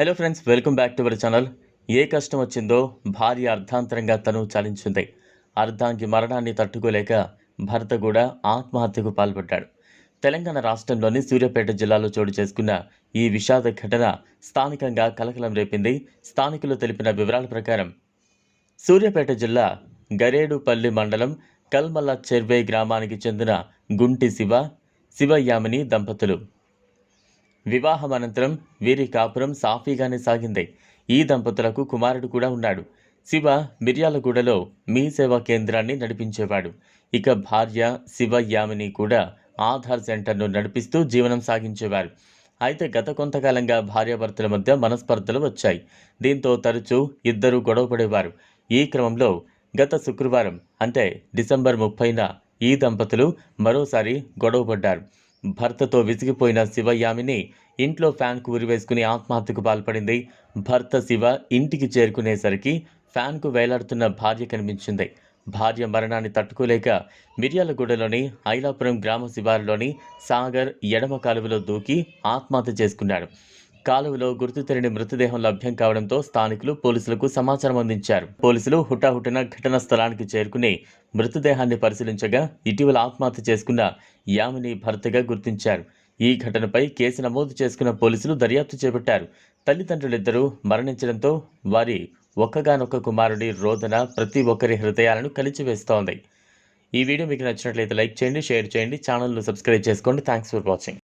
Hello friends welcome back to our channel ఏ కష్టం వచ్చిందో భార్య అర్ధాంతరంగా తను చాలించింది. అర్ధాంగి మరణాన్ని తట్టుకోలేక భర్త కూడా ఆత్మహత్యకు పాల్పడ్డాడు. తెలంగాణ రాష్ట్రంలోని సూర్యాపేట జిల్లాలో చోటు చేసుకున్న ఈ విషాద ఘటన స్థానికంగా కలకలం రేపింది. స్థానికులు తెలిపిన వివరాల ప్రకారం సూర్యాపేట జిల్లా గరేడుపల్లి మండలం కల్మల్ల చెర్వే గ్రామానికి చెందిన గుంటి శివ శివయామిని దంపతులు. వివాహం అనంతరం వీరి కాపురం సాఫీగానే సాగింది. ఈ దంపతులకు కుమారుడు కూడా ఉన్నాడు. శివ మిర్యాలగూడలో మీ సేవా కేంద్రాన్ని నడిపించేవాడు. ఇక భార్య శివ యామిని కూడా ఆధార్ సెంటర్ను నడిపిస్తూ జీవనం సాగించేవారు. అయితే గత కొంతకాలంగా భార్యాభర్తల మధ్య మనస్పర్ధలు వచ్చాయి. దీంతో తరచూ ఇద్దరూ గొడవపడేవారు ఈ క్రమంలో గత శుక్రవారం అంటే డిసెంబర్ ముప్పైన ఈ దంపతులు మరోసారి గొడవపడ్డారు. భర్తతో విసిగిపోయిన శివయామిని ఇంట్లో ఫ్యాన్కు ఉరివేసుకుని ఆత్మహత్యకు పాల్పడింది. భర్త శివ ఇంటికి చేరుకునేసరికి ఫ్యాన్కు వేలాడుతున్న భార్య కనిపించింది. భార్య మరణాన్ని తట్టుకోలేక మిర్యాలగూడలోని ఐలాపురం గ్రామ శివారులోని సాగర్ ఎడమ కాలువలో దూకి ఆత్మహత్య చేసుకున్నాడు. కాలువలో గుర్తు తెలియని మృతదేహం లభ్యం కావడంతో స్థానికులు పోలీసులకు సమాచారం అందించారు. పోలీసులు హుటాహుటిన ఘటనా స్థలానికి చేరుకుని మృతదేహాన్ని పరిశీలించగా ఇటీవల ఆత్మహత్య చేసుకున్న యామిని భర్తగా గుర్తించారు. ఈ ఘటనపై కేసు నమోదు చేసుకున్న పోలీసులు దర్యాప్తు చేపట్టారు. తల్లిదండ్రులిద్దరూ మరణించడంతో వారి ఒక్కగానొక్క కుమారుడి రోదన ప్రతి ఒక్కరి హృదయాలను కలిచివేస్తోంది. ఈ వీడియో మీకు నచ్చినట్లయితే లైక్ చేయండి షేర్ చేయండి ఛానల్ను సబ్స్క్రైబ్ చేసుకోండి. Thanks for watching.